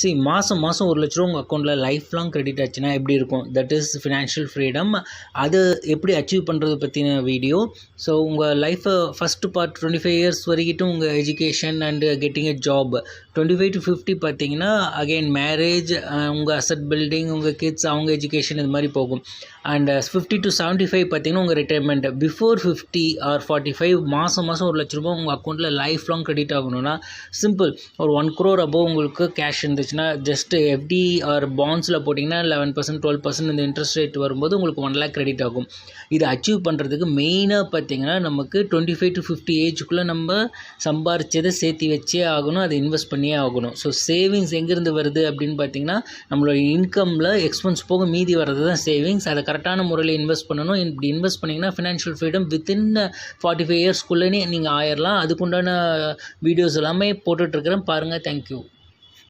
C மாதம் மாதம் ஒரு லட்ச ரூபா உங்கள் அக்கௌண்ட்டில் லைஃப் லாங் கிரெடிட் ஆச்சுன்னா எப்படி இருக்கும்? தட் இஸ் ஃபினான்ஷியல் ஃப்ரீடம் அது எப்படி அச்சீவ் பண்ணுறது பற்றின வீடியோ ஸோ உங்கள் லைஃப்பை first part twenty five years வரைக்கும் உங்கள் education and getting a job twenty five to fifty பார்த்தீங்கன்னா அகெயின் மேரேஜ் உங்கள் அசட் பில்டிங் உங்கள் கிட்ஸ் அவங்க எஜுகேஷன் இது மாதிரி போகும். And fifty to seventy five பார்த்தீங்கன்னா உங்கள் retirement before fifty or forty five மாதம் மாதம் ஒரு லட்ச ரூபா உங்கள் அக்கௌண்ட்டில் லைஃப் லாங் கிரெடிட் ஆகணும்னா சிம்பிள் ஒரு ஒன் க்ரோர் அபோவ் உங்களுக்கு கேஷ் இருந்துச்சுன்னா ஜஸ்ட்டு எஃப்டி ஆர் பாண்ட்ஸில் போட்டிங்கன்னா லெவன் பர்சன்ட் டுவெல் பர்சன்ட் இந்த இன்ட்ரெஸ்ட் ரேட் வரும்போது உங்களுக்கு ஒன் லேக் கிரெடிட் ஆகும். இது அச்சீவ் பண்ணுறதுக்கு மெயினாக பார்த்தீங்கன்னா நமக்கு டுவெண்ட்டி ஃபைவ் டு ஃபிஃப்டி ஏஜுக்குள்ளே நம்ம சம்பாரிச்சதை சேர்த்து வச்சே ஆகணும் அதை இன்வெஸ்ட் பண்ணியே ஆகணும். ஸோ சேவிங்ஸ் எங்கேருந்து வருது அப்படின்னு பார்த்தீங்கன்னா நம்மளோட இன்கமில் எக்ஸ்பென்ஸ் போக மீதி வர்றது தான் சேவிங்ஸ் அதை கரெக்டான முறையில் இன்வெஸ்ட் பண்ணணும். இப்படி இன்வெஸ்ட் பண்ணிங்கன்னா financial freedom within forty five இயர்ஸ்க்குள்ளே நீங்கள் ஆயிடலாம் அதுக்குண்டான வீடியோஸ் எல்லாமே போட்டுட்ருக்கிறேன் பாருங்கள் தேங்க்யூ